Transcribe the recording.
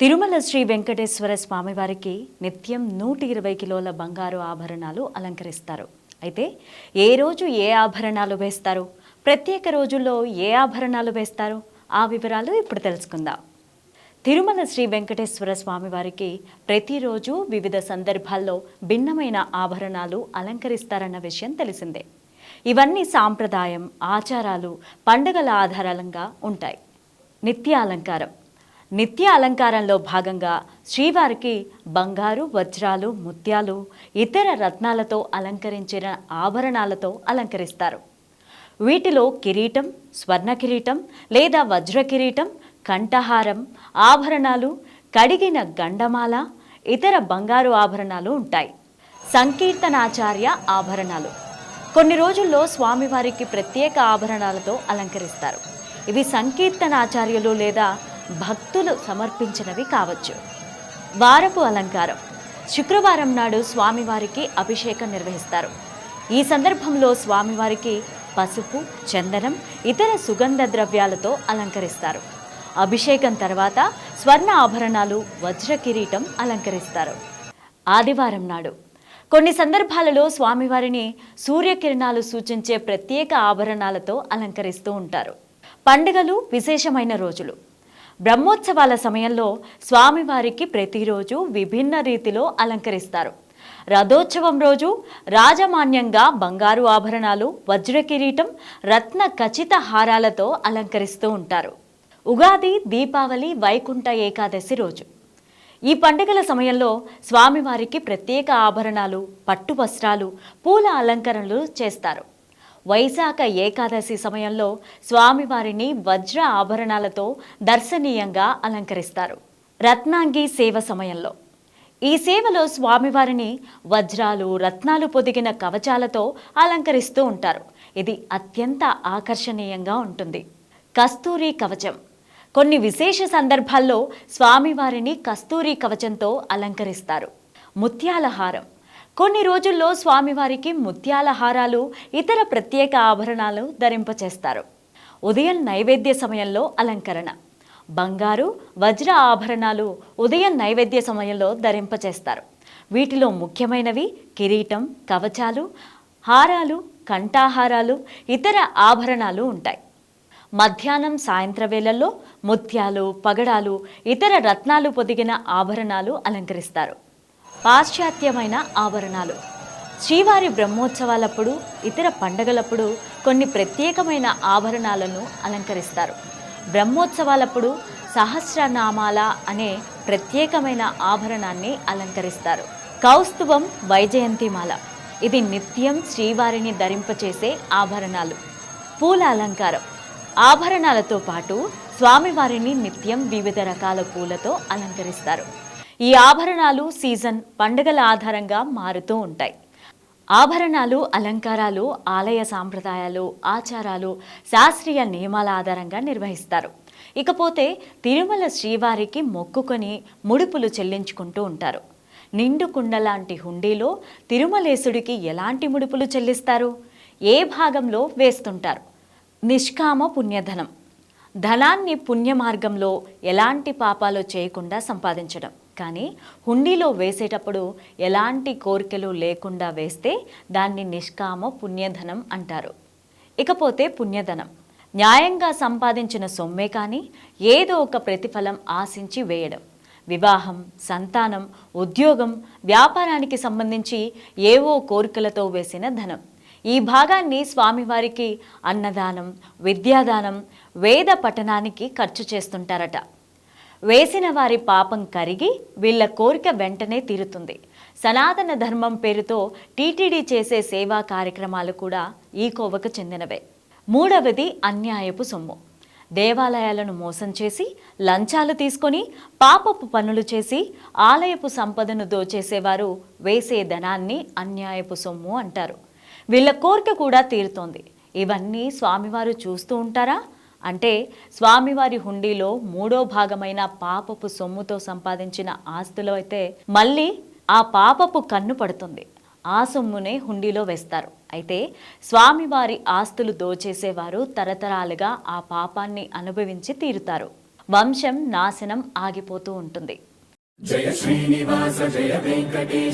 తిరుమల శ్రీ వెంకటేశ్వర స్వామివారికి నిత్యం నూట ఇరవై కిలోల బంగారు ఆభరణాలు అలంకరిస్తారు. అయితే ఏ రోజు ఏ ఆభరణాలు వేస్తారు? ప్రత్యేక రోజుల్లో ఏ ఆభరణాలు వేస్తారు? ఆ వివరాలు ఇప్పుడు తెలుసుకుందాం. తిరుమల శ్రీ వెంకటేశ్వర స్వామివారికి ప్రతిరోజు వివిధ సందర్భాల్లో భిన్నమైన ఆభరణాలు అలంకరిస్తారన్న విషయం తెలిసిందే. ఇవన్నీ సాంప్రదాయం ఆచారాలు పండుగల ఆధారంగా ఉంటాయి. నిత్య అలంకారం నిత్య అలంకారంలో భాగంగా శ్రీవారికి బంగారు వజ్రాలు ముత్యాలు ఇతర రత్నాలతో అలంకరించిన ఆభరణాలతో అలంకరిస్తారు. వీటిలో కిరీటం స్వర్ణ కిరీటం లేదా వజ్ర కిరీటం కంఠహారం ఆభరణాలు కడిగిన గండమాల ఇతర బంగారు ఆభరణాలు ఉంటాయి. సంకీర్తనాచార్య ఆభరణాలు. కొన్ని రోజుల్లో స్వామివారికి ప్రత్యేక ఆభరణాలతో అలంకరిస్తారు. ఇవి సంకీర్తనాచార్యులు లేదా భక్తులు సమర్పించినవి కావచ్చు. వారపు అలంకారం. శుక్రవారం నాడు స్వామివారికి అభిషేకం నిర్వహిస్తారు. ఈ సందర్భంలో స్వామివారికి పసుపు చందనం ఇతర సుగంధ ద్రవ్యాలతో అలంకరిస్తారు. అభిషేకం తర్వాత స్వర్ణ ఆభరణాలు వజ్ర కిరీటం అలంకరిస్తారు. ఆదివారం నాడు. కొన్ని సందర్భాలలో స్వామివారిని సూర్యకిరణాలు సూచించే ప్రత్యేక ఆభరణాలతో అలంకరిస్తూ ఉంటారు. పండుగలు విశేషమైన రోజులు. బ్రహ్మోత్సవాల సమయంలో స్వామివారికి ప్రతిరోజు విభిన్న రీతిలో అలంకరిస్తారు. రథోత్సవం రోజు రాజమాన్యంగా బంగారు ఆభరణాలు వజ్ర కిరీటం రత్న ఖచ్చిత హారాలతో అలంకరిస్తూ ఉంటారు. ఉగాది దీపావళి వైకుంఠ ఏకాదశి రోజు. ఈ పండుగల సమయంలో స్వామివారికి ప్రత్యేక ఆభరణాలు పట్టు వస్త్రాలు పూల అలంకరణలు చేస్తారు. వైశాఖ ఏకాదశి సమయంలో స్వామివారిని వజ్ర ఆభరణాలతో దర్శనీయంగా అలంకరిస్తారు. రత్నాంగి సేవ సమయంలో. ఈ సేవలో స్వామివారిని వజ్రాలు రత్నాలు పొదిగిన కవచాలతో అలంకరిస్తూ ఉంటారు. ఇది అత్యంత ఆకర్షణీయంగా ఉంటుంది. కస్తూరి కవచం. కొన్ని విశేష సందర్భాల్లో స్వామివారిని కస్తూరి కవచంతో అలంకరిస్తారు. ముత్యాల హారం. కొన్ని రోజుల్లో స్వామివారికి ముత్యాల హారాలు ఇతర ప్రత్యేక ఆభరణాలు ధరింపచేస్తారు. ఉదయం నైవేద్య సమయంలో అలంకరణ. బంగారు వజ్ర ఆభరణాలు ఉదయం నైవేద్య సమయంలో ధరింపచేస్తారు. వీటిలో ముఖ్యమైనవి కిరీటం కవచాలు హారాలు కంఠాహారాలు ఇతర ఆభరణాలు ఉంటాయి. మధ్యాహ్నం సాయంత్ర వేళల్లో ముత్యాలు పగడాలు ఇతర రత్నాలు పొదిగిన ఆభరణాలు అలంకరిస్తారు. పాశ్చాత్యమైన ఆభరణాలు శ్రీవారి బ్రహ్మోత్సవాలప్పుడు ఇతర పండగలప్పుడు కొన్ని ప్రత్యేకమైన ఆభరణాలను అలంకరిస్తారు. బ్రహ్మోత్సవాలప్పుడు సహస్రనామాల అనే ప్రత్యేకమైన ఆభరణాన్ని అలంకరిస్తారు. కౌస్తుభం వైజయంతిమాల. ఇది నిత్యం శ్రీవారిని ధరింపచేసే ఆభరణాలు. పూల అలంకారం. ఆభరణాలతో పాటు స్వామివారిని నిత్యం వివిధ రకాల పూలతో అలంకరిస్తారు. ఈ ఆభరణాలు సీజన్ పండుగల ఆధారంగా మారుతూ ఉంటాయి. ఆభరణాలు అలంకారాలు ఆలయ సాంప్రదాయాలు ఆచారాలు శాస్త్రీయ నియమాల ఆధారంగా నిర్వహిస్తారు. ఇకపోతే తిరుమల శ్రీవారికి మొక్కుకొని ముడుపులు చెల్లించుకుంటూ ఉంటారు. నిండు కుండ లాంటి హుండీలో తిరుమలేశుడికి ఎలాంటి ముడుపులు చెల్లిస్తారు? ఏ భాగంలో వేస్తుంటారు? నిష్కామ పుణ్యధనం. ధనాన్ని పుణ్య మార్గంలో ఎలాంటి పాపాలు చేయకుండా సంపాదించడం. కానీ హుండీలో వేసేటప్పుడు ఎలాంటి కోరికలు లేకుండా వేస్తే దాన్ని నిష్కామ పుణ్యధనం అంటారు. ఇకపోతే పుణ్యధనం. న్యాయంగా సంపాదించిన సొమ్మే కానీ ఏదో ఒక ప్రతిఫలం ఆశించి వేయడం. వివాహం సంతానం ఉద్యోగం వ్యాపారానికి సంబంధించి ఏవో కోరికలతో వేసిన ధనం. ఈ భాగాన్ని స్వామివారికి అన్నదానం విద్యాదానం వేద పఠనానికి ఖర్చు చేస్తుంటారట. వేసిన వారి పాపం కరిగి వీళ్ళ కోరిక వెంటనే తీరుతుంది. సనాతన ధర్మం పేరుతో టీటీడీ చేసే సేవా కార్యక్రమాలు కూడా ఈ కోవకు చెందినవే. మూడవది అన్యాయపు సొమ్ము. దేవాలయాలను మోసం చేసి లంచాలు తీసుకొని పాపపు పనులు చేసి ఆలయపు సంపదను దోచేసేవారు వేసే ధనాన్ని అన్యాయపు సొమ్ము అంటారు. వీళ్ళ కోరిక కూడా తీరుతోంది. ఇవన్నీ స్వామివారు చూస్తూ ఉంటారా? అంటే స్వామివారి హుండీలో మూడో భాగమైన పాపపు సొమ్ముతో సంపాదించిన ఆస్తులు అయితే మళ్ళీ ఆ పాపపు కన్ను పడుతుంది. ఆ సొమ్మునే హుండీలో వేస్తారు. అయితే స్వామివారి ఆస్తులు దోచేసేవారు తరతరాలుగా ఆ పాపాన్ని అనుభవించి తీరుతారు. వంశం నాశనం ఆగిపోతూ ఉంటుంది. జయ శ్రీనివాస జయ వెంకటేశ